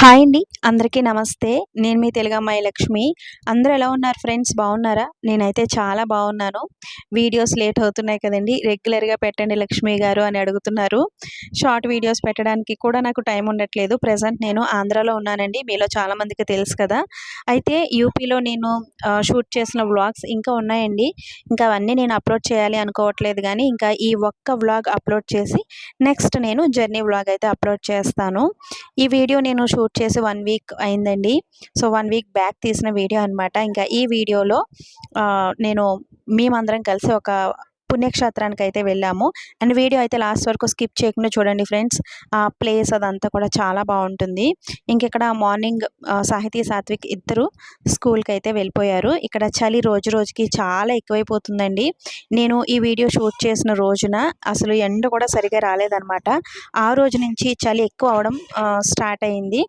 Hi అండి అందరికీ నమస్తే. నేను మీ తెలుగమ్మాయి లక్ష్మి. అందరూ ఎలా ఉన్నారు ఫ్రెండ్స్? బాగున్నారా? నేనైతే చాలా బాగున్నాను. వీడియోస్ లేట్ అవుతున్నాయి కదండి. రెగ్యులర్గా పెట్టండి లక్ష్మి గారు అని అడుగుతున్నారు. షార్ట్ వీడియోస్ పెట్టడానికి కూడా నాకు టైం ఉండట్లేదు. ప్రజెంట్ నేను ఆంధ్రాలో ఉన్నానండి. మీలో చాలామందికి తెలుసు కదా. అయితే యూపీలో నేను షూట్ చేసిన వ్లాగ్స్ ఇంకా ఉన్నాయండి. ఇంకా అవన్నీ నేను అప్లోడ్ చేయాలి అనుకోవట్లేదు కానీ ఇంకా ఈ ఒక్క వ్లాగ్ అప్లోడ్ చేసి నెక్స్ట్ నేను జర్నీ వ్లాగ్ అయితే అప్లోడ్ చేస్తాను. ఈ వీడియో నేను షూట్ చేసి వన్ వీక్ అయిందండి. సో వన్ వీక్ బ్యాక్ తీసిన వీడియో అనమాట ఇంకా ఈ వీడియోలో నేను మేమందరం కలిసి ఒక పుణ్యక్షేత్రానికి అయితే వెళ్ళాము. అండ్ వీడియో అయితే లాస్ట్ వరకు స్కిప్ చేయకుండా చూడండి ఫ్రెండ్స్. ఆ ప్లేస్ అదంతా కూడా చాలా బాగుంటుంది. ఇంకెక్కడ మార్నింగ్ సాహితీ సాత్విక్ ఇద్దరు స్కూల్కి అయితే వెళ్ళిపోయారు. ఇక్కడ చలి రోజు రోజుకి చాలా ఎక్కువైపోతుందండి. నేను ఈ వీడియో షూట్ చేసిన రోజున అసలు ఎండ కూడా సరిగా రాలేదనమాట ఆ రోజు నుంచి చలి ఎక్కువ అవడం స్టార్ట్ అయింది.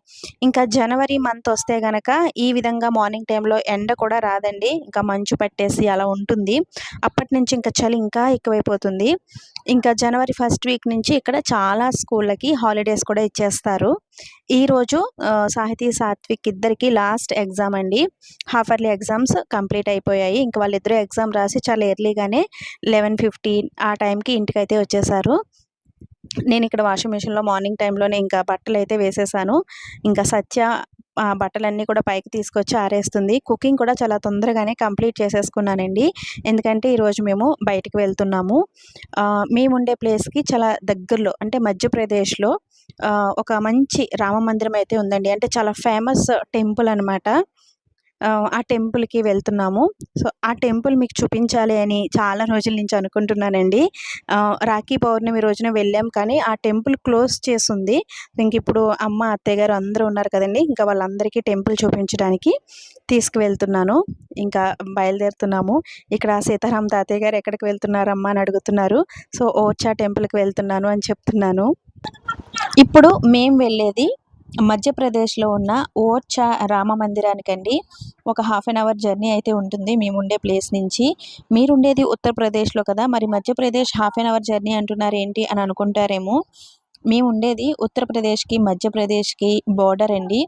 ఇంకా జనవరి మంత్ వస్తే గనక ఈ విధంగా మార్నింగ్ టైంలో ఎండ కూడా రాదండి. ఇంకా మంచు పట్టేసి అలా ఉంటుంది. అప్పటి నుంచి ఇంకా చలి ఇంకా ఎక్కువైపోతుంది. ఇంకా జనవరి ఫస్ట్ వీక్ నుంచి ఇక్కడ చాలా స్కూళ్ళకి హాలిడేస్ కూడా ఇచ్చేస్తారు. ఈరోజు సాహితీ సాత్విక్ ఇద్దరికి లాస్ట్ ఎగ్జామ్ అండి. హాఫ్ అర్లీ ఎగ్జామ్స్ కంప్లీట్ అయిపోయాయి. ఇంకా వాళ్ళిద్దరూ ఎగ్జామ్ రాసి చాలా ఎర్లీగానే లెవెన్ ఫిఫ్టీన్ ఆ టైంకి ఇంటికి అయితే వచ్చేసారు. నేను ఇక్కడ వాషింగ్ మిషన్లో మార్నింగ్ టైంలోనే ఇంకా బట్టలు అయితే వేసేసాను. ఇంకా సత్య బట్టలన్నీ కూడా పైకి తీసుకొచ్చి ఆరేస్తుంది. కుకింగ్ కూడా చాలా తొందరగానే కంప్లీట్ చేసేసుకున్నానండి. ఎందుకంటే ఈరోజు మేము బయటకు వెళ్తున్నాము. మేము ఉండే ప్లేస్కి చాలా దగ్గరలో అంటే మధ్యప్రదేశ్లో ఒక మంచి రామ మందిరం అయితే ఉందండి. అంటే చాలా ఫేమస్ టెంపుల్ అనమాట ఆ టెంపుల్కి వెళ్తున్నాము. సో ఆ టెంపుల్ మీకు చూపించాలి అని చాలా రోజుల నుంచి అనుకుంటున్నానండి. రాఖీ పౌర్ణమి రోజున వెళ్ళాం కానీ ఆ టెంపుల్ క్లోజ్ చేసింది ఇంక ఇప్పుడు అమ్మ అత్తయ్య గారు అందరూ ఉన్నారు కదండి. ఇంకా వాళ్ళందరికీ టెంపుల్ చూపించడానికి తీసుకువెళ్తున్నాను. ఇంకా బయలుదేరుతున్నాము. ఇక్కడ సీతారాం తాతయ్య గారు ఎక్కడికి వెళ్తున్నారమ్మా అని అడుగుతున్నారు. సో ఓచా టెంపుల్కి వెళ్తున్నాను అని చెప్తున్నాను. ఇప్పుడు మేము వెళ్ళేది మధ్యప్రదేశ్లో ఉన్న ఓర్చా రామ మందిరానికండి ఒక హాఫ్ అన్ అవర్ జర్నీ అయితే ఉంటుంది మేము ఉండే ప్లేస్ నుంచి. మీరుండేది ఉత్తరప్రదేశ్లో కదా మరి Madhya Pradesh half an hour journey అంటున్నారు ఏంటి అని అనుకుంటారేమో. మేము ఉండేది ఉత్తరప్రదేశ్కి మధ్యప్రదేశ్కి బోర్డర్ అండి.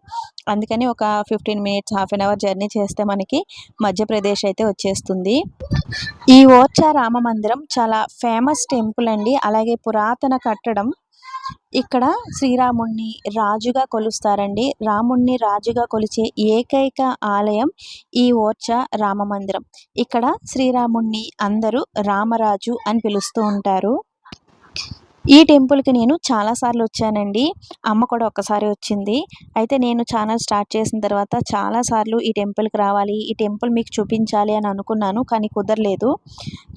అందుకని ఒక fifteen minutes half an hour journey చేస్తే మనకి మధ్యప్రదేశ్ అయితే వచ్చేస్తుంది. ఈ ఓర్చా రామ మందిరం చాలా ఫేమస్ టెంపుల్ అండి. అలాగే పురాతన కట్టడం ఇక్కడ శ్రీరాముణ్ణి రాజుగా కొలుస్తారండి. రాముణ్ణి రాజుగా కొలిచే ఏకైక ఆలయం ఈ ఓర్చ రామ మందిరం ఇక్కడ శ్రీరాముణ్ణి అందరూ రామరాజు అని పిలుస్తూ ఉంటారు. ఈ టెంపుల్కి నేను చాలాసార్లు వచ్చానండి. అమ్మ కూడా ఒక్కసారి వచ్చింది. అయితే నేను ఛానల్ స్టార్ట్ చేసిన తర్వాత చాలాసార్లు ఈ టెంపుల్కి రావాలి ఈ టెంపుల్ మీకు చూపించాలి అని అనుకున్నాను కానీ కుదరలేదు.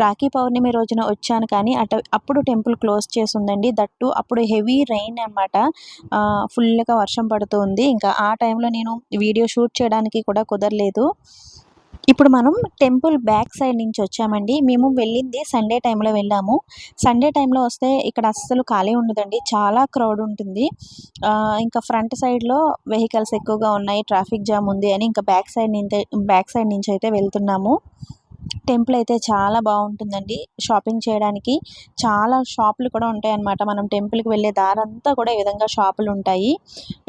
రాఖీ పౌర్ణమి రోజున వచ్చాను కానీ అట అప్పుడు టెంపుల్ క్లోజ్ చేసి ఉందండి దట్టు అప్పుడు హెవీ రెయిన్ అనమాట ఫుల్గా వర్షం పడుతుంది ఇంకా ఆ టైంలో నేను వీడియో షూట్ చేయడానికి కూడా కుదరలేదు. ఇప్పుడు మనం టెంపుల్ బ్యాక్ సైడ్ నుంచి వచ్చామండి. మేము వెళ్ళింది సండే టైంలో వెళ్ళాము. సండే టైంలో వస్తే ఇక్కడ అస్సలు ఖాళీ ఉండదండి. చాలా క్రౌడ్ ఉంటుంది. ఇంకా ఫ్రంట్ సైడ్లో వెహికల్స్ ఎక్కువగా ఉన్నాయి. ట్రాఫిక్ జామ్ ఉంది అని ఇంకా బ్యాక్ సైడ్ నుంచి బ్యాక్ సైడ్ నుంచి అయితే వెళ్తున్నాము. టెంపుల్ అయితే చాలా బాగుంటుందండి. షాపింగ్ చేయడానికి చాలా షాపులు కూడా ఉంటాయి అన్నమాట మనం టెంపుల్కి వెళ్ళే దారంతా కూడా ఈ విధంగా షాపులు ఉంటాయి.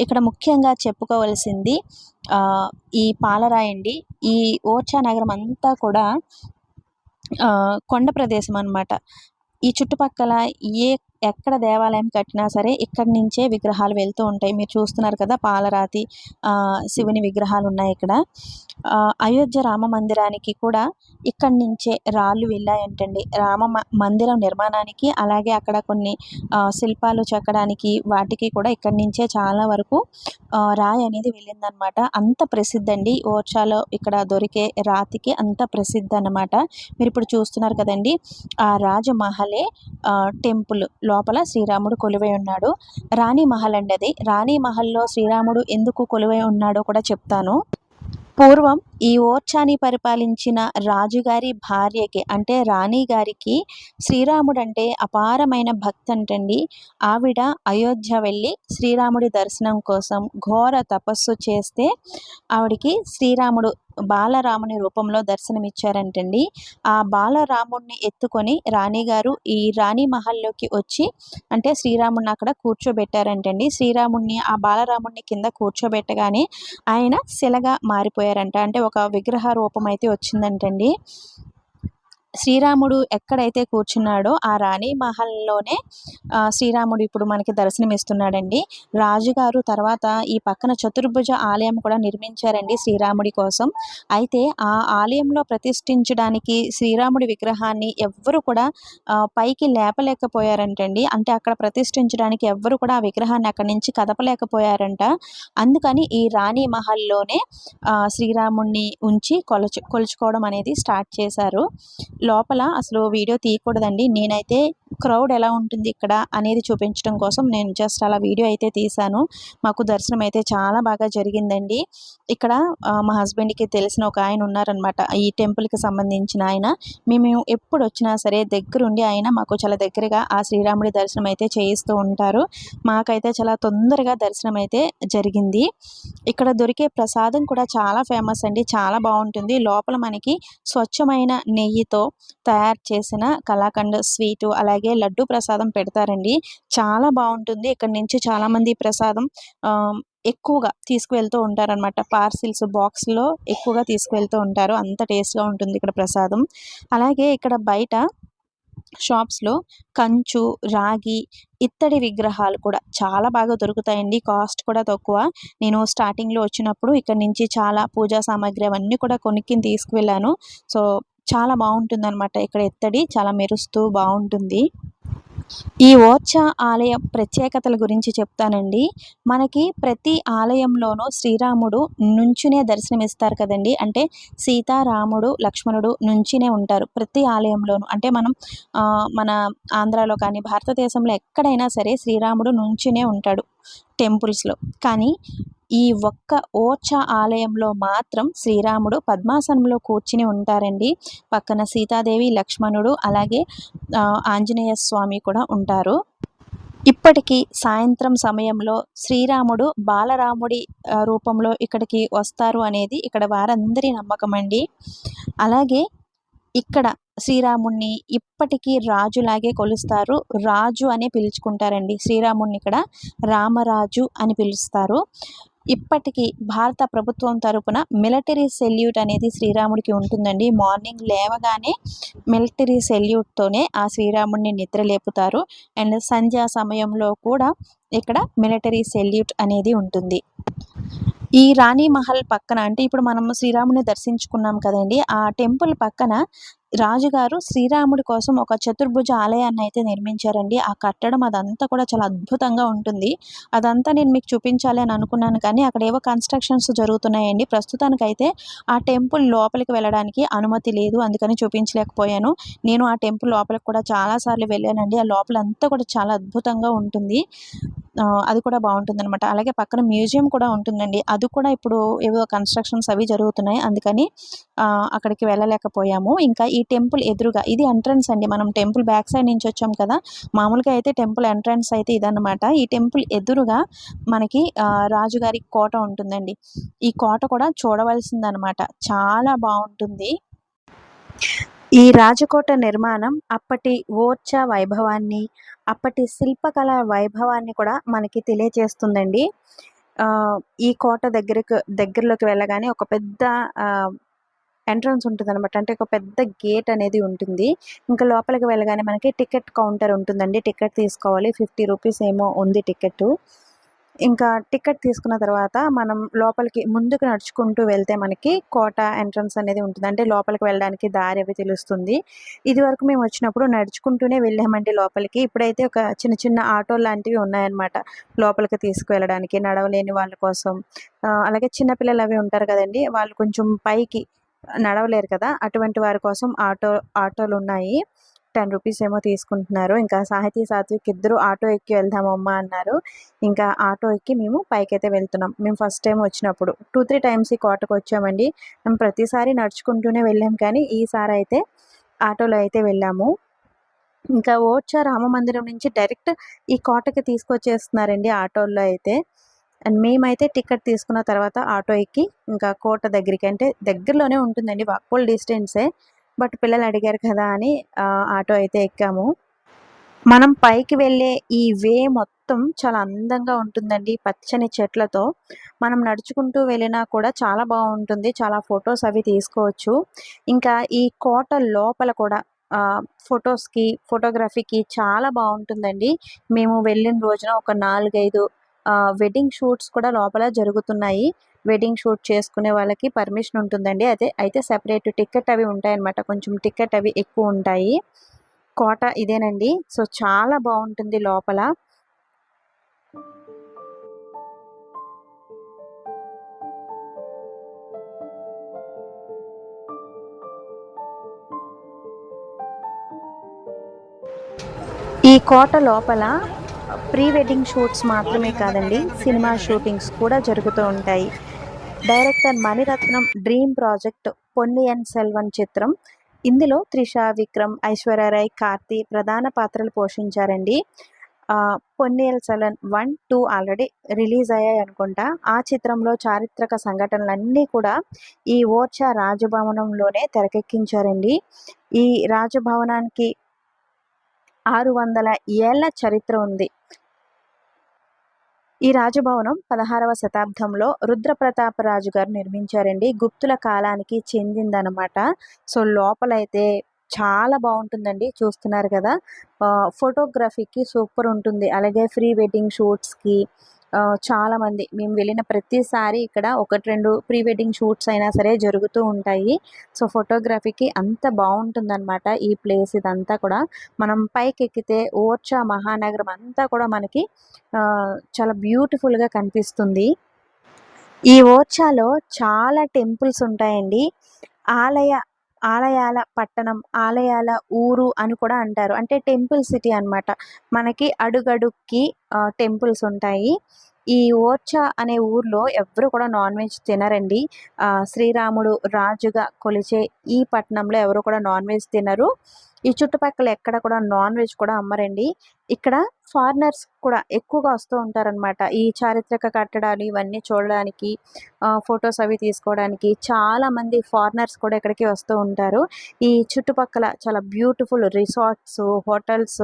ఇక్కడ ముఖ్యంగా చెప్పుకోవాల్సింది ఈ పాలరాయండి ఈ ఓర్చా నగరం అంతా కూడా కొండ ప్రదేశం అనమాట ఈ చుట్టుపక్కల ఏ ఎక్కడ దేవాలయం కట్టినా సరే ఇక్కడి నుంచే విగ్రహాలు వెళ్తూ ఉంటాయి. మీరు చూస్తున్నారు కదా పాలరాతి శివుని విగ్రహాలు ఉన్నాయి ఇక్కడ. అయోధ్య రామ మందిరానికి కూడా ఇక్కడి నుంచే రాళ్ళు వెళ్ళాయంటండి. రామ మందిరం నిర్మాణానికి అలాగే అక్కడ కొన్ని శిల్పాలు చెక్కడానికి వాటికి కూడా ఇక్కడి నుంచే చాలా వరకు రాయి అనేది వెళ్ళిందనమాట. అంత ప్రసిద్ధి అండి ఓర్చాలో ఇక్కడ దొరికే రాతికి అంత ప్రసిద్ధి అనమాట మీరు ఇప్పుడు చూస్తున్నారు కదండి ఆ రాజమహలే టెంపుల్. లోపల శ్రీరాముడు కొలువై ఉన్నాడు. రాణి మహల్ అండి అది. రాణి మహల్లో శ్రీరాముడు ఎందుకు కొలువై ఉన్నాడో కూడా చెప్తాను. పూర్వం ఈ ఓర్చాని పరిపాలించిన రాజుగారి భార్యకి అంటే రాణి గారికి శ్రీరాముడు అంటే అపారమైన భక్తి అంటండి ఆవిడ అయోధ్య వెళ్ళి శ్రీరాముడి దర్శనం కోసం ఘోర తపస్సు చేస్తే ఆవిడికి శ్రీరాముడు బాలరాముని రూపంలో దర్శనమిచ్చారంటండి. ఆ బాలరాముడిని ఎత్తుకొని రాణిగారు ఈ రాణి మహల్లోకి వచ్చి అంటే శ్రీరాముడిని అక్కడ కూర్చోబెట్టారంటండి. శ్రీరాముడిని ఆ బాలరాముడిని కింద కూర్చోబెట్టగానే ఆయన శిలగా మారిపోయారంట. అంటే ఒక విగ్రహ రూపం అయితే వచ్చిందంటండి. శ్రీరాముడు ఎక్కడైతే కూర్చున్నాడో ఆ రాణి మహల్లోనే శ్రీరాముడు ఇప్పుడు మనకి దర్శనమిస్తున్నాడండి. రాజుగారు తర్వాత ఈ పక్కన చతుర్భుజ ఆలయం కూడా నిర్మించారండి శ్రీరాముడి కోసం. అయితే ఆ ఆలయంలో ప్రతిష్ఠించడానికి శ్రీరాముడి విగ్రహాన్ని ఎవ్వరు కూడా పైకి లేపలేకపోయారంటండి. అంటే అక్కడ ప్రతిష్ఠించడానికి ఎవ్వరు కూడా ఆ విగ్రహాన్ని అక్కడి నుంచి కదపలేకపోయారంట. అందుకని ఈ రాణి మహల్లోనే శ్రీరాముడిని ఉంచి కొలచు కొలుచుకోవడం అనేది స్టార్ట్ చేశారు. లోపల అసలు వీడియో తీయకూడదండి. నేనైతే క్రౌడ్ ఎలా ఉంటుంది ఇక్కడ అనేది చూపించడం కోసం నేను జస్ట్ అలా వీడియో అయితే తీశాను. మాకు దర్శనం అయితే చాలా బాగా జరిగిందండి. ఇక్కడ మా హస్బెండ్కి తెలిసిన ఒక ఆయన ఉన్నారనమాట ఈ టెంపుల్కి సంబంధించిన ఆయన. మేము ఎప్పుడు వచ్చినా సరే దగ్గరుండి ఆయన మాకు చాలా దగ్గరగా ఆ శ్రీరాముడి దర్శనం అయితే చేయిస్తూ ఉంటారు. మాకైతే చాలా తొందరగా దర్శనం అయితే జరిగింది. ఇక్కడ దొరికే ప్రసాదం కూడా చాలా ఫేమస్ అండి. చాలా బాగుంటుంది. లోపల మనకి స్వచ్ఛమైన నెయ్యితో తయారు చేసిన కలాకండ్ స్వీటు అలాగే లడ్డు ప్రసాదం పెడతారండి. చాలా బాగుంటుంది. ఇక్కడ నుంచి చాలామంది ప్రసాదం ఎక్కువగా తీసుకువెళ్తూ ఉంటారనమాట పార్సిల్స్ బాక్స్లో ఎక్కువగా తీసుకువెళ్తూ ఉంటారు. అంత టేస్ట్గా ఉంటుంది ఇక్కడ ప్రసాదం. అలాగే ఇక్కడ బయట షాప్స్లో కంచు రాగి ఇత్తడి విగ్రహాలు కూడా చాలా బాగా దొరుకుతాయండి. కాస్ట్ కూడా తక్కువ. నేను స్టార్టింగ్లో వచ్చినప్పుడు ఇక్కడ నుంచి చాలా పూజా సామాగ్రి అవన్నీ కూడా కొనుక్కి తీసుకువెళ్ళాను. సో చాలా బాగుంటుందన్నమాట. ఇక్కడ ఎత్తడి చాలా మెరుస్తూ బాగుంటుంది. ఈ ఓర్చా ఆలయ ప్రత్యేకతల గురించి చెప్తానండి. మనకి ప్రతి ఆలయంలోనూ శ్రీరాముడు నుంచునే దర్శనమిస్తారు కదండి. అంటే సీతారాముడు లక్ష్మణుడు నుంచినే ఉంటారు ప్రతి ఆలయంలోనూ. అంటే మనం మన ఆంధ్రాలో కానీ భారతదేశంలో ఎక్కడైనా సరే శ్రీరాముడు నుంచునే ఉంటాడు టెంపుల్స్లో. కానీ ఈ ఒక్క ఓర్చ ఆలయంలో మాత్రం శ్రీరాముడు పద్మాసనంలో కూర్చుని ఉంటారండి. పక్కన సీతాదేవి లక్ష్మణుడు అలాగే ఆంజనేయ స్వామి కూడా ఉంటారు. ఇప్పటికీ సాయంత్రం సమయంలో శ్రీరాముడు బాలరాముడి రూపంలో ఇక్కడికి వస్తారు అనేది ఇక్కడ వారందరి నమ్మకం అండి. అలాగే ఇక్కడ శ్రీరాముణ్ణి ఇప్పటికీ రాజులాగే కొలుస్తారు. రాజు అనే పిలుచుకుంటారండి. శ్రీరాముణ్ణి ఇక్కడ రామరాజు అని పిలుస్తారు. ఇప్పటికీ భారత ప్రభుత్వం తరపున మిలిటరీ సెల్యూట్ అనేది శ్రీరాముడికి ఉంటుందండి. మార్నింగ్ లేవగానే మిలిటరీ సెల్యూట్తోనే ఆ శ్రీరాముడిని నిద్ర లేపుతారు. అండ్ సంధ్యా సమయంలో కూడా ఇక్కడ మిలిటరీ సెల్యూట్ అనేది ఉంటుంది. ఈ రాణి మహల్ పక్కన అంటే ఇప్పుడు మనం శ్రీరాముని దర్శించుకున్నాం కదండి. ఆ టెంపుల్ పక్కన రాజుగారు శ్రీరాముడి కోసం ఒక చతుర్భుజ ఆలయాన్ని అయితే నిర్మించారండి. ఆ కట్టడం అదంతా కూడా చాలా అద్భుతంగా ఉంటుంది. అదంతా నేను మీకు చూపించాలి అని అనుకున్నాను కానీ అక్కడ ఏవో కన్స్ట్రక్షన్స్ జరుగుతున్నాయండి. ప్రస్తుతానికైతే ఆ టెంపుల్ లోపలికి వెళ్ళడానికి అనుమతి లేదు అందుకని చూపించలేకపోయాను. నేను ఆ టెంపుల్ లోపలికి కూడా చాలాసార్లు వెళ్ళానండి. ఆ లోపల అంతా కూడా చాలా అద్భుతంగా ఉంటుంది. అది కూడా బాగుంటుంది అనమాట అలాగే పక్కన మ్యూజియం కూడా ఉంటుందండి. అది కూడా ఇప్పుడు ఏవో కన్స్ట్రక్షన్స్ అవి జరుగుతున్నాయి. అందుకని అక్కడికి వెళ్ళలేకపోయాము. ఇంకా ఈ టెంపుల్ ఎదురుగా ఇది ఎంట్రన్స్ అండి. మనం టెంపుల్ బ్యాక్ సైడ్ నుంచి వచ్చాం కదా మామూలుగా అయితే టెంపుల్ ఎంట్రన్స్ అయితే ఇదన్నమాట. ఈ టెంపుల్ ఎదురుగా మనకి రాజుగారి కోట ఉంటుందండి. ఈ కోట కూడా చూడవలసిందనమాట చాలా బాగుంటుంది. ఈ రాజకోట నిర్మాణం అప్పటి ఓర్చ వైభవాన్ని అప్పటి శిల్పకళ వైభవాన్ని కూడా మనకి తెలియజేస్తుందండి ఈ కోట దగ్గరకు దగ్గరలోకి వెళ్ళగానే ఒక పెద్ద ఎంట్రన్స్ ఉంటుంది అనమాట అంటే ఒక పెద్ద గేట్ అనేది ఉంటుంది. ఇంకా లోపలికి వెళ్ళగానే మనకి టికెట్ కౌంటర్ ఉంటుందండి. టికెట్ తీసుకోవాలి. ఫిఫ్టీ రూపీస్ ఏమో ఉంది టికెట్ ఇంకా టికెట్ తీసుకున్న తర్వాత మనం లోపలికి ముందుకు నడుచుకుంటూ వెళ్తే మనకి కోట ఎంట్రన్స్ అనేది ఉంటుంది. అంటే లోపలికి వెళ్ళడానికి దారి అవి తెలుస్తుంది. ఇది వరకు మేము వచ్చినప్పుడు నడుచుకుంటూనే వెళ్ళామండి లోపలికి. ఇప్పుడైతే ఒక చిన్న చిన్న ఆటో లాంటివి ఉన్నాయన్నమాట. లోపలికి తీసుకువెళ్ళడానికి నడవలేని వాళ్ళ కోసం. అలాగే చిన్నపిల్లలు అవి ఉంటారు కదండి వాళ్ళు కొంచెం పైకి నడవలేరు కదా అటువంటి వారి కోసం ఆటో ఆటోలు ఉన్నాయి. టెన్ రూపీస్ ఏమో తీసుకుంటున్నారు. ఇంకా సాహితీ సాత్విక్ ఇద్దరు ఆటో ఎక్కి వెళ్దామమ్మా అన్నారు. ఇంకా ఆటో ఎక్కి మేము పైకైతే వెళ్తున్నాం. మేము ఫస్ట్ టైం వచ్చినప్పుడు. టూ త్రీ టైమ్స్ ఈ కోటకు వచ్చామండి. మేము ప్రతిసారి నడుచుకుంటూనే వెళ్ళాం కానీ ఈసారి అయితే ఆటోలో అయితే వెళ్ళాము. ఇంకా ఓడ్చా రామ మందిరం నుంచి డైరెక్ట్ ఈ కోటకి తీసుకొచ్చేస్తున్నారండి ఆటోల్లో అయితే. అండ్ మేమైతే టికెట్ తీసుకున్న తర్వాత ఆటో ఎక్కి ఇంకా కోట దగ్గరికి అంటే దగ్గరలోనే ఉంటుందండి. వాక్పోల్ డిస్టెన్సే. బట్ పిల్లలు అడిగారు కదా అని ఆటో అయితే ఎక్కాము. మనం పైకి వెళ్ళే ఈ వే మొత్తం చాలా అందంగా ఉంటుందండి పచ్చని చెట్లతో. మనం నడుచుకుంటూ వెళ్ళినా కూడా చాలా బాగుంటుంది చాలా ఫొటోస్ అవి తీసుకోవచ్చు. ఇంకా ఈ కోట లోపల కూడా ఫొటోస్కి ఫోటోగ్రఫీకి చాలా బాగుంటుందండి. మేము వెళ్ళిన రోజున ఒక నాలుగైదు వెడ్డింగ్ షూట్స్ కూడా లోపల జరుగుతున్నాయి. వెడ్డింగ్ షూట్ చేసుకునే వాళ్ళకి పర్మిషన్ ఉంటుందండి. అదే అయితే సెపరేట్ టికెట్ అవి ఉంటాయన్నమాట. కొంచెం టికెట్ అవి ఎక్కువ ఉంటాయి. కోట ఇదేనండి. సో చాలా బాగుంటుంది లోపల. ఈ కోట లోపల ప్రీ వెడ్డింగ్ షూట్స్ మాత్రమే కాదండి సినిమా షూటింగ్స్ కూడా జరుగుతూ ఉంటాయి. Director Mani Ratnam dream project Ponniyin Selvan చిత్రం. ఇందులో త్రిష విక్రమ్ ఐశ్వర్యరాయ్ కార్తీ ప్రధాన పాత్రలు పోషించారండి. Ponniyin Selvan one two already release అయ్యాయి అనుకుంటా. ఆ చిత్రంలో చారిత్రక సంఘటనలన్నీ కూడా ఈ ఓర్చా రాజభవనంలోనే తెరకెక్కించారండి. ఈ రాజభవనానికి ఆరు వందల ఏళ్ళ చరిత్ర ఉంది. ఈ రాజభవనం పదహారవ శతాబ్దంలో రుద్రప్రతాపరాజు గారు నిర్మించారండి. గుప్తుల కాలానికి చెందిందనమాట సో లోపలైతే చాలా బాగుంటుందండి. చూస్తున్నారు కదా. ఫోటోగ్రఫీకి సూపర్ ఉంటుంది. అలాగే ప్రీ వెడ్డింగ్ షూట్స్కి చాలామంది. మేము వెళ్ళిన ప్రతిసారి ఇక్కడ ఒకటి రెండు ప్రీ వెడ్డింగ్ షూట్స్ అయినా సరే జరుగుతూ ఉంటాయి. సో ఫోటోగ్రఫీకి అంత బాగుంటుందన్నమాట ఈ ప్లేస్ ఇదంతా కూడా. మనం పైకి ఎక్కితే ఓర్చా మహానగరం అంతా కూడా మనకి చాలా బ్యూటిఫుల్గా కనిపిస్తుంది. ఈ ఓర్చాలో చాలా టెంపుల్స్ ఉంటాయండి. ఆలయ ఆలయాల పట్టణం ఆలయాల ఊరు అని కూడా అంటారు. అంటే టెంపుల్ సిటీ అనమాట మనకి అడుగడుక్కి టెంపుల్స్ ఉంటాయి. ఈ ఓర్చా అనే ఊర్లో ఎవరు కూడా నాన్ వెజ్ తినరండి. శ్రీరాముడు రాజుగా కొలిచే ఈ పట్టణంలో ఎవరు కూడా నాన్ వెజ్ తినరు. ఈ చుట్టుపక్కల ఎక్కడ కూడా నాన్ వెజ్ కూడా అమ్మరండి. ఇక్కడ ఫారినర్స్ కూడా ఎక్కువగా వస్తూ ఉంటారనమాట ఈ చారిత్రక కట్టడాలు ఇవన్నీ చూడడానికి ఫొటోస్ అవి తీసుకోవడానికి చాలా మంది ఫారినర్స్ కూడా ఇక్కడికి వస్తూ ఉంటారు. ఈ చుట్టుపక్కల చాలా బ్యూటిఫుల్ రిసార్ట్స్ హోటల్స్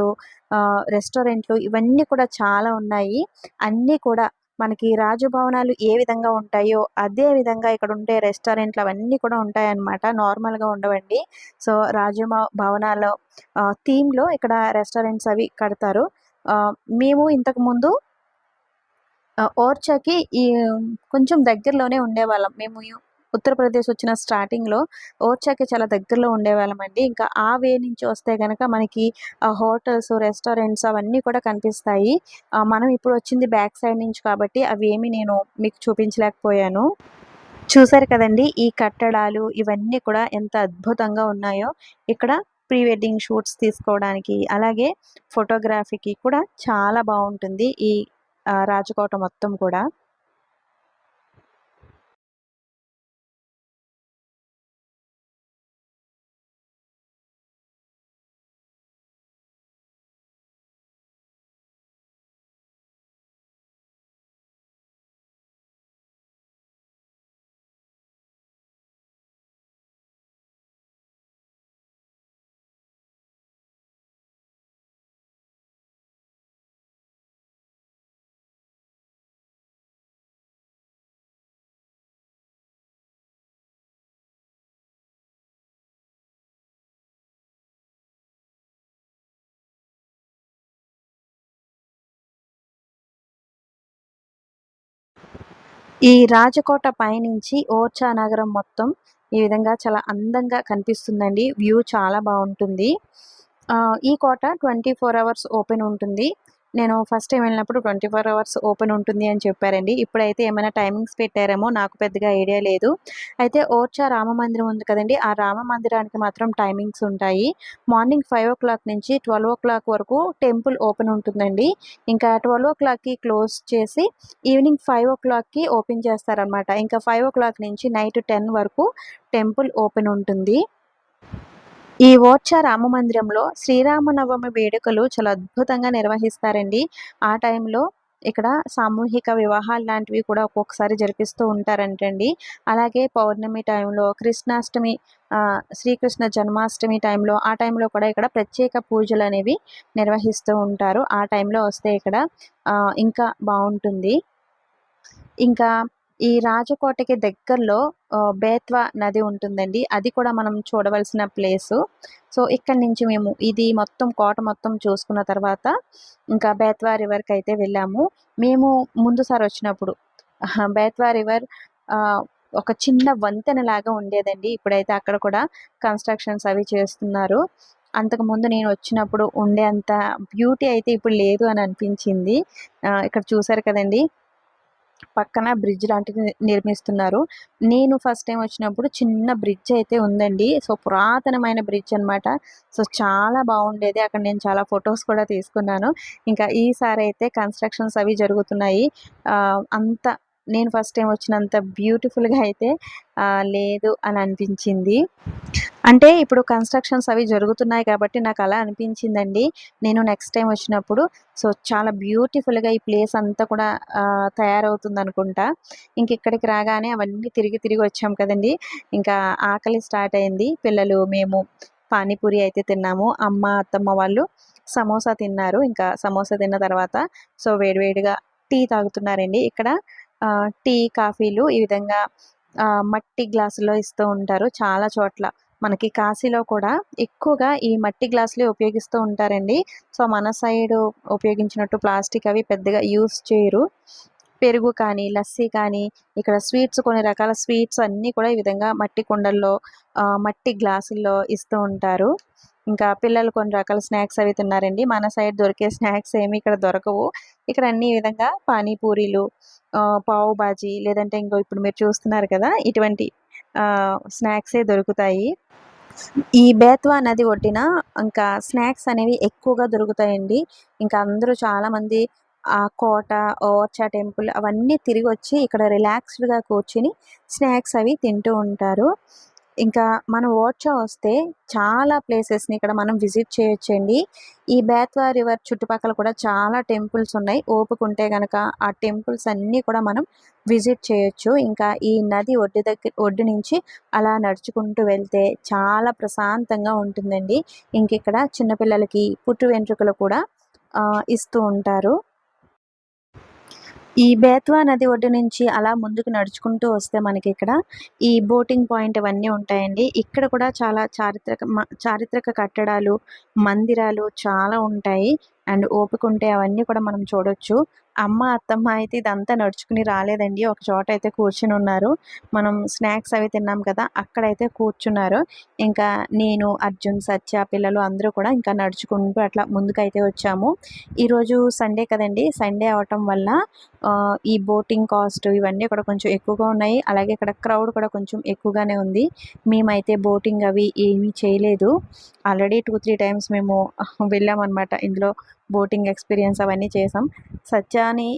రెస్టారెంట్లు ఇవన్నీ కూడా చాలా ఉన్నాయి. అన్నీ కూడా మనకి రాజభవనాలు ఏ విధంగా ఉంటాయో అదే విధంగా ఇక్కడ ఉండే రెస్టారెంట్లు అవన్నీ కూడా ఉంటాయన్నమాట నార్మల్గా ఉండవండి. సో రాజ భవనాల్లో థీమ్లో ఇక్కడ రెస్టారెంట్స్ అవి కడతారు. మేము ఇంతకుముందు ఓర్చాకి ఈ కొంచెం దగ్గరలోనే ఉండేవాళ్ళం. మేము ఉత్తరప్రదేశ్ వచ్చిన స్టార్టింగ్లో ఓర్చాకి చాలా దగ్గరలో ఉండేవాళ్ళమండి. ఇంకా ఆ వే నుంచి వస్తే కనుక మనకి హోటల్స్ రెస్టారెంట్స్ అవన్నీ కూడా కనిపిస్తాయి. మనం ఇప్పుడు వచ్చింది బ్యాక్ సైడ్ నుంచి కాబట్టి అవి ఏమి నేను మీకు చూపించలేకపోయాను. చూసారు కదండి ఈ కట్టడాలు ఇవన్నీ కూడా ఎంత అద్భుతంగా ఉన్నాయో. ఇక్కడ ప్రీ వెడ్డింగ్ షూట్స్ తీసుకోవడానికి అలాగే ఫోటోగ్రఫీకి కూడా చాలా బాగుంటుంది ఈ రాజకోట మొత్తం కూడా. ఈ రాజకోట పైనుంచి ఓర్చా నగరం మొత్తం ఈ విధంగా చాలా అందంగా కనిపిస్తుందండి. వ్యూ చాలా బాగుంటుంది. ఈ కోట ట్వంటీ ఫోర్ అవర్స్ ఓపెన్ ఉంటుంది. నేను ఫస్ట్ టైం వెళ్ళినప్పుడు ట్వంటీ ఫోర్ అవర్స్ ఓపెన్ ఉంటుంది అని చెప్పారండి. ఇప్పుడైతే ఏమైనా టైమింగ్స్ పెట్టారేమో నాకు పెద్దగా ఐడియా లేదు. అయితే ఓర్చా రామ మందిరం ఉంది కదండి ఆ రామ మందిరానికి మాత్రం టైమింగ్స్ ఉంటాయి. మార్నింగ్ ఫైవ్ ఓ క్లాక్ నుంచి ట్వెల్వ్ ఓ క్లాక్ వరకు టెంపుల్ ఓపెన్ ఉంటుందండి. ఇంకా ట్వెల్వ్ ఓ క్లాక్కి క్లోజ్ చేసి ఈవినింగ్ ఫైవ్ ఓ క్లాక్కి ఓపెన్ చేస్తారనమాట ఇంకా ఫైవ్ ఓ క్లాక్ నుంచి నైట్ టెన్ వరకు టెంపుల్ ఓపెన్ ఉంటుంది. ఈ ఓర్చ రామ మందిరంలో శ్రీరామనవమి వేడుకలు చాలా అద్భుతంగా నిర్వహిస్తారండి. ఆ టైంలో ఇక్కడ సామూహిక వివాహాలు లాంటివి కూడా ఒక్కొక్కసారి జరిపిస్తూ ఉంటారంటండి. అలాగే పౌర్ణమి టైంలో కృష్ణాష్టమి శ్రీకృష్ణ జన్మాష్టమి టైంలో ఆ టైంలో కూడా ఇక్కడ ప్రత్యేక పూజలు అనేవి నిర్వహిస్తూ ఉంటారు. ఆ టైంలో వస్తే ఇక్కడ ఇంకా బాగుంటుంది. ఇంకా ఈ రాజకోటకి దగ్గరలో బేత్వా నది ఉంటుందండి. అది కూడా మనం చూడవలసిన ప్లేసు. సో ఇక్కడి నుంచి మేము ఇది మొత్తం కోట మొత్తం చూసుకున్న తర్వాత ఇంకా బేత్వా రివర్కి అయితే వెళ్ళాము. మేము ముందుసారి వచ్చినప్పుడు బేత్వా రివర్ ఒక చిన్న వంతెన లాగా ఉండేదండి. ఇప్పుడైతే అక్కడ కూడా కన్స్ట్రక్షన్స్ అవి చేస్తున్నారు. అంతకుముందు నేను వచ్చినప్పుడు ఉండే అంత బ్యూటీ అయితే ఇప్పుడు లేదు అని అనిపించింది. ఇక్కడ చూసారు కదండి. పక్కన బ్రిడ్జ్ లాంటిది నిర్మిస్తున్నారు. నేను ఫస్ట్ టైం వచ్చినప్పుడు చిన్న బ్రిడ్జ్ అయితే ఉందండి. సో పురాతనమైన బ్రిడ్జ్ అనమాట సో చాలా బాగుండేది. అక్కడ నేను చాలా ఫొటోస్ కూడా తీసుకున్నాను. ఇంకా ఈసారి అయితే కన్స్ట్రక్షన్స్ అవి జరుగుతున్నాయి. అంత నేను ఫస్ట్ టైం వచ్చినంత బ్యూటిఫుల్గా అయితే లేదు అని అనిపించింది. అంటే ఇప్పుడు కన్స్ట్రక్షన్స్ అవి జరుగుతున్నాయి కాబట్టి నాకు అలా అనిపించిందండి. నేను నెక్స్ట్ టైం వచ్చినప్పుడు సో చాలా బ్యూటిఫుల్గా ఈ ప్లేస్ అంతా కూడా తయారవుతుంది అనుకుంటా ఇంక ఇక్కడికి రాగానే అవన్నీ తిరిగి తిరిగి వచ్చాం కదండి. ఇంకా ఆకలి స్టార్ట్ అయింది. పిల్లలు మేము పానీపూరి అయితే తిన్నాము. అమ్మ అత్తమ్మ వాళ్ళు సమోసా తిన్నారు. ఇంకా సమోసా తిన్న తర్వాత సో వేడివేడిగా టీ తాగుతున్నారండి ఇక్కడ. టీ కాఫీలు ఈ విధంగా మట్టి గ్లాసులో ఇస్తూ ఉంటారు చాలా చోట్ల. మనకి కాశీలో కూడా ఎక్కువగా ఈ మట్టి గ్లాసులే ఉపయోగిస్తూ ఉంటారండి. సో మన సైడ్ ఉపయోగించినట్టు ప్లాస్టిక్ అవి పెద్దగా యూస్ చేయరు. పెరుగు కానీ లస్సీ కానీ ఇక్కడ స్వీట్స్ కొన్ని రకాల స్వీట్స్ అన్నీ కూడా ఈ విధంగా మట్టి కుండల్లో మట్టి గ్లాసుల్లో ఇస్తూ ఉంటారు. ఇంకా పిల్లలు కొన్ని రకాల స్నాక్స్ అవి తిన్నారండి. మన సైడ్ దొరికే స్నాక్స్ ఏమి ఇక్కడ దొరకవు. ఇక్కడ అన్ని విధంగా పానీపూరీలు పావు బాజీ లేదంటే ఇంకో ఇప్పుడు మీరు చూస్తున్నారు కదా ఇటువంటి స్నాక్సే దొరుకుతాయి. ఈ బేత్వా నది ఒడ్డిన ఇంకా స్నాక్స్ అనేవి ఎక్కువగా దొరుకుతాయండి. ఇంకా అందరూ చాలామంది ఆ కోట ఓర్చా టెంపుల్ అవన్నీ తిరిగి వచ్చి ఇక్కడ రిలాక్స్డ్గా కూర్చుని స్నాక్స్ అవి తింటూ ఉంటారు. ఇంకా మనం ఓర్చా వస్తే చాలా ప్లేసెస్ని ఇక్కడ మనం విజిట్ చేయొచ్చండి. ఈ బేత్వా రివర్ చుట్టుపక్కల కూడా చాలా టెంపుల్స్ ఉన్నాయి. ఓపుకుంటే కనుక ఆ టెంపుల్స్ అన్నీ కూడా మనం విజిట్ చేయొచ్చు. ఇంకా ఈ నది ఒడ్డు దగ్గర ఒడ్డు నుంచి అలా నడుచుకుంటూ వెళ్తే చాలా ప్రశాంతంగా ఉంటుందండి. ఇంక ఇక్కడ చిన్నపిల్లలకి పుట్టు వెంట్రుకలు కూడా ఇస్తూ ఉంటారు. ఈ బేత్వా నది ఒడ్డు నుంచి అలా ముందుకు నడుచుకుంటూ వస్తే మనకి ఇక్కడ ఈ బోటింగ్ పాయింట్ అవన్నీ ఉంటాయండి. ఇక్కడ కూడా చాలా చారిత్రక చారిత్రక కట్టడాలు మందిరాలు చాలా ఉంటాయి. అండ్ ఓపిక ఉంటే అవన్నీ కూడా మనం చూడొచ్చు. అమ్మ అత్తమ్మ అయితే ఇదంతా నడుచుకుని రాలేదండి. ఒక చోట అయితే కూర్చుని ఉన్నారు. మనం స్నాక్స్ అవి తిన్నాం కదా అక్కడైతే కూర్చున్నారు. ఇంకా నేను అర్జున్ సత్య పిల్లలు అందరూ కూడా ఇంకా నడుచుకుంటూ అట్లా ముందుకైతే వచ్చాము. ఈరోజు సండే కదండి. సండే అవటం వల్ల ఈ బోటింగ్ కాస్ట్ ఇవన్నీ కూడా కొంచెం ఎక్కువగా ఉన్నాయి. అలాగే ఇక్కడ క్రౌడ్ కూడా కొంచెం ఎక్కువగానే ఉంది. మేమైతే బోటింగ్ అవి ఏమీ చేయలేదు. ఆల్రెడీ టూ త్రీ టైమ్స్ మేము వెళ్ళామన్నమాట. ఇందులో బోటింగ్ ఎక్స్పీరియన్స్ అవన్నీ చేసాం. సత్యాని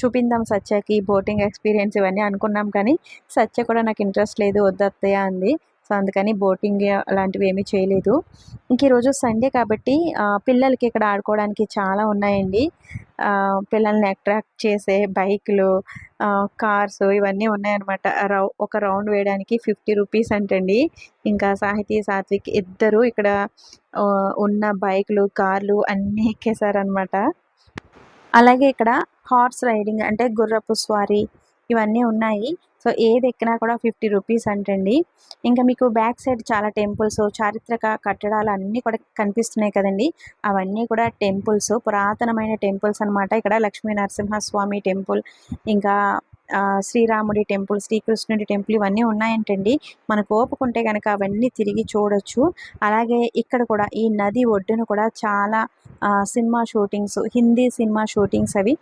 చూపిందాం సత్యకి బోటింగ్ ఎక్స్పీరియన్స్ ఇవన్నీ అనుకున్నాం కానీ సత్య కూడా నాకు ఇంట్రెస్ట్ లేదు వద్దత్తయ్య అంది. సో అందుకని బోటింగ్ అలాంటివి ఏమీ చేయలేదు. ఇంక ఈరోజు సండే కాబట్టి పిల్లలకి ఇక్కడ ఆడుకోవడానికి చాలా ఉన్నాయండి. పిల్లల్ని అట్రాక్ట్ చేసే బైకులు కార్స్ ఇవన్నీ ఉన్నాయన్నమాట. రౌ ఒక రౌండ్ వేయడానికి ఫిఫ్టీ రూపీస్ అంటండి. ఇంకా సాహితీ సాత్విక్ ఇద్దరు ఇక్కడ ఉన్న బైకులు కార్లు అన్నీ ఎక్కేశారనమాట అలాగే ఇక్కడ హార్స్ రైడింగ్ అంటే గుర్రపు స్వారీ ఇవన్నీ ఉన్నాయి. సో ఏది ఎక్కినా కూడా ఫిఫ్టీ రూపీస్ అంటండి. ఇంకా మీకు బ్యాక్ సైడ్ చాలా టెంపుల్స్ చారిత్రక కట్టడాలు అన్నీ కూడా కనిపిస్తున్నాయి కదండి. అవన్నీ కూడా టెంపుల్స్ పురాతనమైన టెంపుల్స్ అనమాట ఇక్కడ లక్ష్మీ నరసింహస్వామి టెంపుల్ ఇంకా శ్రీరాముడి టెంపుల్ శ్రీకృష్ణుడి టెంపుల్ ఇవన్నీ ఉన్నాయంటండి. మనకు ఓపుకుంటే కనుక అవన్నీ తిరిగి చూడొచ్చు. అలాగే ఇక్కడ కూడా ఈ నది ఒడ్డున కూడా చాలా cinema shootings Hindi cinema shootings అవి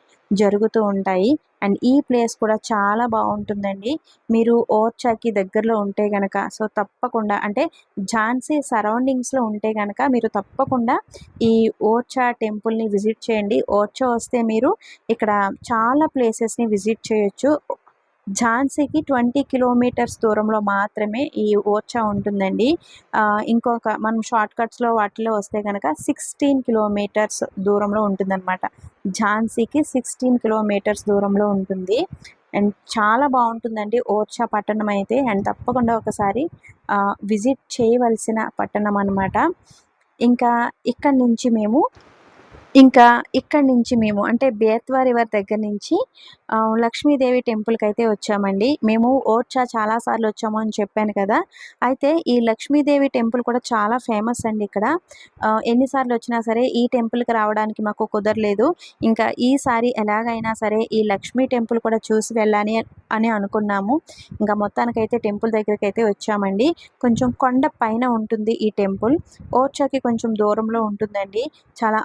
జరుగుతూ ఉంటాయి. అండ్ ఈ ప్లేస్ కూడా చాలా బాగుంటుందండి. మీరు ఓర్చాకి దగ్గరలో ఉంటే కనుక సో తప్పకుండా అంటే ఝాన్సీ సరౌండింగ్స్లో ఉంటే కనుక మీరు తప్పకుండా ఈ ఓర్చా టెంపుల్ని విజిట్ చేయండి. ఓర్చా వస్తే మీరు ఇక్కడ చాలా ప్లేసెస్ని విజిట్ చేయొచ్చు. ఝాన్సీకి ట్వంటీ కిలోమీటర్స్ దూరంలో మాత్రమే ఈ ఓర్చా ఉంటుందండి. ఇంకొక మనం షార్ట్ కట్స్లో వాటిలో వస్తే కనుక సిక్స్టీన్ కిలోమీటర్స్ దూరంలో ఉంటుందన్నమాట. ఝాన్సీకి సిక్స్టీన్ కిలోమీటర్స్ దూరంలో ఉంటుంది. అండ్ చాలా బాగుంటుందండి ఓర్చా పట్టణం అయితే. అండ్ తప్పకుండా ఒకసారి విజిట్ చేయవలసిన పట్టణం అనమాట ఇంకా ఇక్కడి నుంచి మేము ఇంకా ఇక్కడి నుంచి మేము అంటే బేత్వా రివర్ దగ్గర నుంచి లక్ష్మీదేవి టెంపుల్కి అయితే వచ్చామండి. మేము ఓర్చా చాలాసార్లు వచ్చాము అని చెప్పాను కదా. అయితే ఈ లక్ష్మీదేవి టెంపుల్ కూడా చాలా ఫేమస్ అండి ఇక్కడ. ఎన్నిసార్లు వచ్చినా సరే ఈ టెంపుల్కి రావడానికి మాకు కుదరలేదు. ఇంకా ఈసారి ఎలాగైనా సరే ఈ లక్ష్మీ టెంపుల్ కూడా చూసి వెళ్ళాలి అని అనుకున్నాము. ఇంకా మొత్తానికైతే టెంపుల్ దగ్గరికి అయితే వచ్చామండి. కొంచెం కొండ పైన ఉంటుంది ఈ టెంపుల్. ఓర్చాకి కొంచెం దూరంలో ఉంటుందండి. చాలా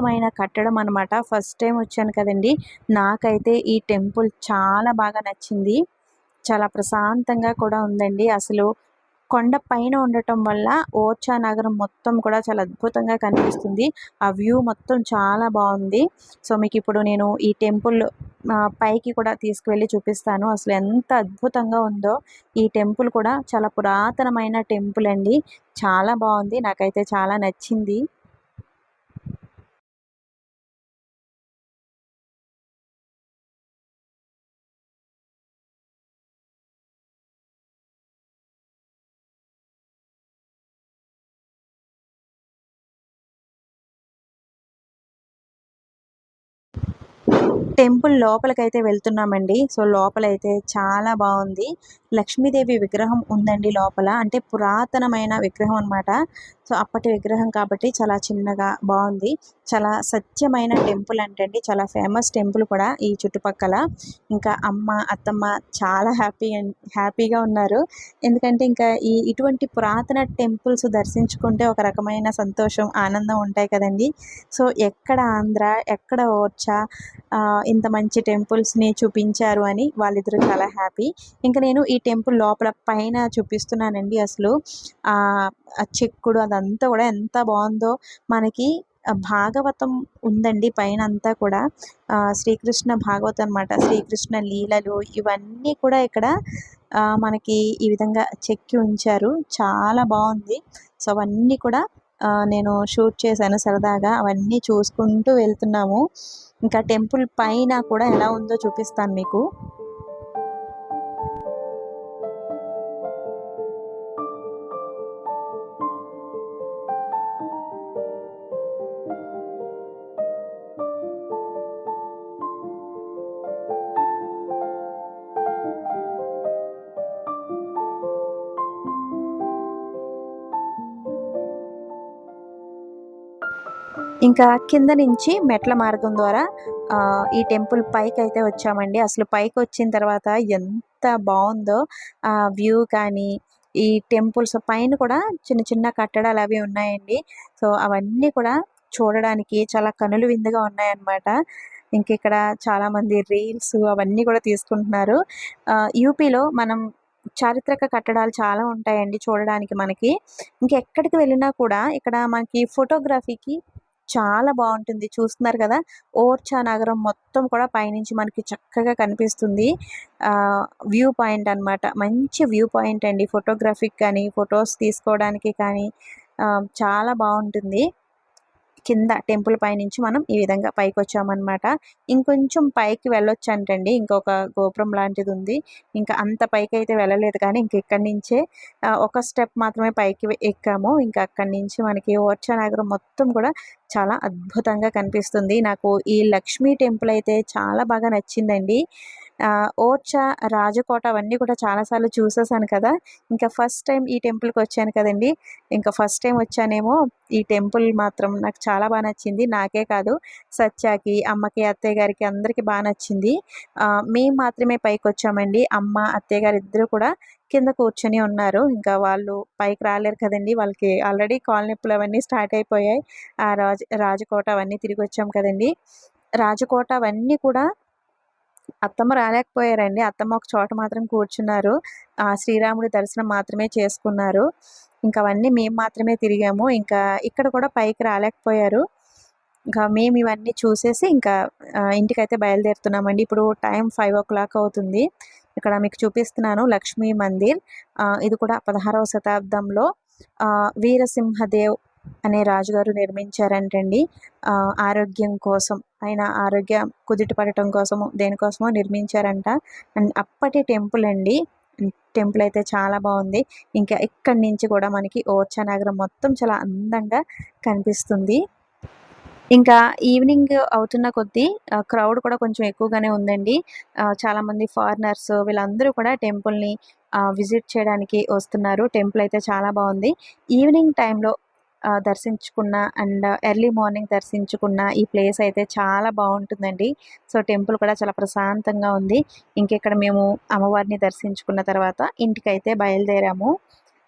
అద్భుతమైన కట్టడం అనమాట ఫస్ట్ టైం వచ్చాను కదండి. నాకైతే ఈ టెంపుల్ చాలా బాగా నచ్చింది. చాలా ప్రశాంతంగా కూడా ఉందండి. అసలు కొండ పైన ఉండటం వల్ల ఓర్చా నగరం మొత్తం కూడా చాలా అద్భుతంగా కనిపిస్తుంది. ఆ వ్యూ మొత్తం చాలా బాగుంది. సో మీకు ఇప్పుడు నేను ఈ టెంపుల్ పైకి కూడా తీసుకువెళ్ళి చూపిస్తాను. అసలు ఎంత అద్భుతంగా ఉందో. ఈ టెంపుల్ కూడా చాలా పురాతనమైన టెంపుల్ అండి. చాలా బాగుంది. నాకైతే చాలా నచ్చింది. టెంపుల్ లోపలికైతే వెళ్తున్నామండి. సో లోపలైతే చాలా బాగుంది. లక్ష్మీదేవి విగ్రహం ఉందండి లోపల. అంటే పురాతనమైన విగ్రహం అనమాట సో అప్పటి విగ్రహం కాబట్టి చాలా చిన్నగా బాగుంది. చాలా సత్యమైన టెంపుల్ అంటండి. చాలా ఫేమస్ టెంపుల్ కూడా ఈ చుట్టుపక్కల. ఇంకా అమ్మ అత్తమ్మ చాలా హ్యాపీ హ్యాపీగా ఉన్నారు. ఎందుకంటే ఇంకా ఈ ఇటువంటి పురాతన టెంపుల్స్ దర్శించుకుంటే ఒక రకమైన సంతోషం ఆనందం ఉంటాయి కదండి. సో ఎక్కడ ఆంధ్ర ఎక్కడ ఓర్చా ఇంత మంచి టెంపుల్స్ని చూపించారు అని వాళ్ళిద్దరూ చాలా హ్యాపీ. ఇంకా నేను ఈ టెంపుల్ లోపల పైన చూపిస్తున్నానండి అసలు. ఆ చెక్కుడు అదంతా కూడా ఎంత బాగుందో. మనకి భాగవతం ఉందండి పైన అంతా కూడా శ్రీకృష్ణ భాగవతం అనమాట శ్రీకృష్ణ లీలలు ఇవన్నీ కూడా ఇక్కడ మనకి ఈ విధంగా చెక్కి ఉంచారు. చాలా బాగుంది. సో అవన్నీ కూడా నేను షూట్ చేశాను సరదాగా. అవన్నీ చూసుకుంటూ వెళ్తున్నాము. ఇంకా టెంపుల్ పైన కూడా ఎలా ఉందో చూపిస్తాను మీకు. ఇంకా కింద నుంచి మెట్ల మార్గం ద్వారా ఈ టెంపుల్ పైకి అయితే వచ్చామండి. అసలు పైకి వచ్చిన తర్వాత ఎంత బాగుందో ఆ వ్యూ కానీ ఈ టెంపుల్స్ పైన కూడా చిన్న చిన్న కట్టడాలు అవి ఉన్నాయండి. సో అవన్నీ కూడా చూడడానికి చాలా కనులు విందుగా ఉన్నాయన్నమాట. ఇంక ఇక్కడ చాలామంది రీల్స్ అవన్నీ కూడా తీసుకుంటున్నారు. యూపీలో మనం చారిత్రక కట్టడాలు చాలా ఉంటాయండి చూడడానికి మనకి. ఇంకెక్కడికి వెళ్ళినా కూడా ఇక్కడ మనకి ఫోటోగ్రఫీకి చాలా బాగుంటుంది. చూస్తున్నారు కదా? ఓర్చా నగరం మొత్తం కూడా పైనుంచి మనకి చక్కగా కనిపిస్తుంది. వ్యూ పాయింట్ అనమాట మంచి వ్యూ పాయింట్ అండి. ఫోటోగ్రఫీకి కానీ ఫొటోస్ తీసుకోవడానికి కానీ చాలా బాగుంటుంది. కింద టెంపుల్ పైనుంచి మనం ఈ విధంగా పైకి వచ్చామన్నమాట ఇంకొంచెం పైకి వెళ్ళొచ్చు అంటండి ఇంకొక గోపురం లాంటిది ఉంది ఇంకా అంత పైకి అయితే వెళ్ళలేదు కానీ ఇంక ఇక్కడి నుంచే ఒక స్టెప్ మాత్రమే పైకి ఎక్కాము. ఇంకా అక్కడి నుంచి మనకి ఓర్చానగరం మొత్తం కూడా చాలా అద్భుతంగా కనిపిస్తుంది. నాకు ఈ లక్ష్మీ టెంపుల్ అయితే చాలా బాగా నచ్చిందండి. ఓర్చా రాజకోట అవన్నీ కూడా చాలాసార్లు చూసేసాను కదా. ఇంకా ఫస్ట్ టైం ఈ టెంపుల్కి వచ్చాను కదండి. ఇంకా ఫస్ట్ టైం వచ్చానేమో ఈ టెంపుల్ మాత్రం నాకు చాలా బాగా నచ్చింది. నాకే కాదు సత్యాకి అమ్మకి అత్తయ్య గారికి అందరికీ బాగా నచ్చింది. మేము మాత్రమే పైకి వచ్చామండి. అమ్మ అత్తయ్య గారు ఇద్దరు కూడా కింద కూర్చొని ఉన్నారు. ఇంకా వాళ్ళు పైకి రాలేరు కదండి. వాళ్ళకి ఆల్రెడీ కాల్ నొప్పులు అవన్నీ స్టార్ట్ అయిపోయాయి. ఆ రాజ రాజకోట అవన్నీ తిరిగి వచ్చాం కదండి. రాజకోట అవన్నీ కూడా అత్తమ్మ రాలేకపోయారండి. అత్తమ్మ ఒక చోట మాత్రం కూర్చున్నారు. ఆ శ్రీరాముడి దర్శనం మాత్రమే చేసుకున్నారు. ఇంకా అవన్నీ మేము మాత్రమే తిరిగాము. ఇంకా ఇక్కడ కూడా పైకి రాలేకపోయారు. ఇంకా మేము ఇవన్నీ చూసేసి ఇంకా ఇంటికైతే బయలుదేరుతున్నామండి. ఇప్పుడు టైం ఫైవ్ ఓ క్లాక్ అవుతుంది. ఇక్కడ మీకు చూపిస్తున్నాను లక్ష్మీ మందిర్. ఇది కూడా పదహారవ శతాబ్దంలో వీరసింహదేవ్ అనే రాజుగారు నిర్మించారంటండి. ఆరోగ్యం కోసం ఆయన ఆరోగ్యం కుదిట పడటం కోసము దేనికోసమో నిర్మించారంట. అండ్ అప్పటి టెంపుల్ అండి. టెంపుల్ అయితే చాలా బాగుంది. ఇంకా ఇక్కడి నుంచి కూడా మనకి ఓర్చా నగరం మొత్తం చాలా అందంగా కనిపిస్తుంది. ఇంకా ఈవినింగ్ అవుతున్న కొద్దీ క్రౌడ్ కూడా కొంచెం ఎక్కువగానే ఉందండి. చాలామంది ఫారినర్స్ వీళ్ళందరూ కూడా టెంపుల్ని విజిట్ చేయడానికి వస్తున్నారు. టెంపుల్ అయితే చాలా బాగుంది. ఈవినింగ్ టైంలో దర్శించుకున్న అండ్ ఎర్లీ మార్నింగ్ దర్శించుకున్న ఈ ప్లేస్ అయితే చాలా బాగుంటుందండి. సో టెంపుల్ కూడా చాలా ప్రశాంతంగా ఉంది. ఇంకెక్కడ మేము అమ్మవారిని దర్శించుకున్న తర్వాత ఇంటికైతే బయలుదేరాము.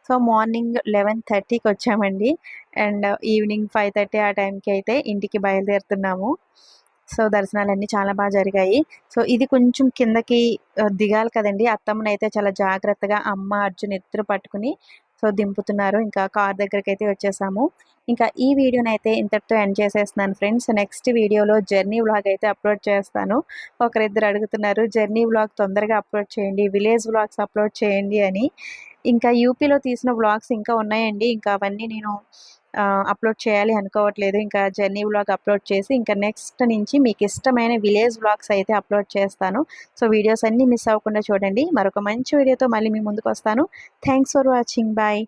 సో మార్నింగ్ లెవెన్ థర్టీకి వచ్చామండి. అండ్ ఈవినింగ్ ఫైవ్ థర్టీ ఆ టైంకి అయితే ఇంటికి బయలుదేరుతున్నాము. సో దర్శనాలన్నీ చాలా బాగా జరిగాయి. సో ఇది కొంచెం కిందకి దిగాలి కదండి. అత్తమ్మనైతే చాలా జాగ్రత్తగా అమ్మ అర్జున్ ఇద్దరు పట్టుకుని సో దింపుతున్నారు. ఇంకా కార్ దగ్గరికి అయితే వచ్చేసాము. ఇంకా ఈ వీడియోని అయితే ఇంతటితో ఎండ్ చేసేస్తున్నాను ఫ్రెండ్స్. నెక్స్ట్ వీడియోలో జర్నీ వ్లాగ్ అయితే అప్లోడ్ చేస్తాను. ఒకరిద్దరు అడుగుతున్నారు జర్నీ వ్లాగ్ తొందరగా అప్లోడ్ చేయండి విలేజ్ వ్లాగ్స్ అప్లోడ్ చేయండి అని. ఇంకా యూపీలో తీసిన వ్లాగ్స్ ఇంకా ఉన్నాయండి. ఇంకా అవన్నీ నేను అప్లోడ్ చేయాలి అనుకోవట్లేదు. ఇంకా జర్నీ వ్లాగ్ అప్లోడ్ చేసి ఇంకా నెక్స్ట్ నుంచి మీకు ఇష్టమైన విలేజ్ వ్లాగ్స్ అయితే అప్లోడ్ చేస్తాను. సో వీడియోస్ అన్నీ మిస్ అవ్వకుండా చూడండి. మరొక మంచి వీడియోతో మళ్ళీ మీ ముందుకు వస్తాను. Thanks for watching bye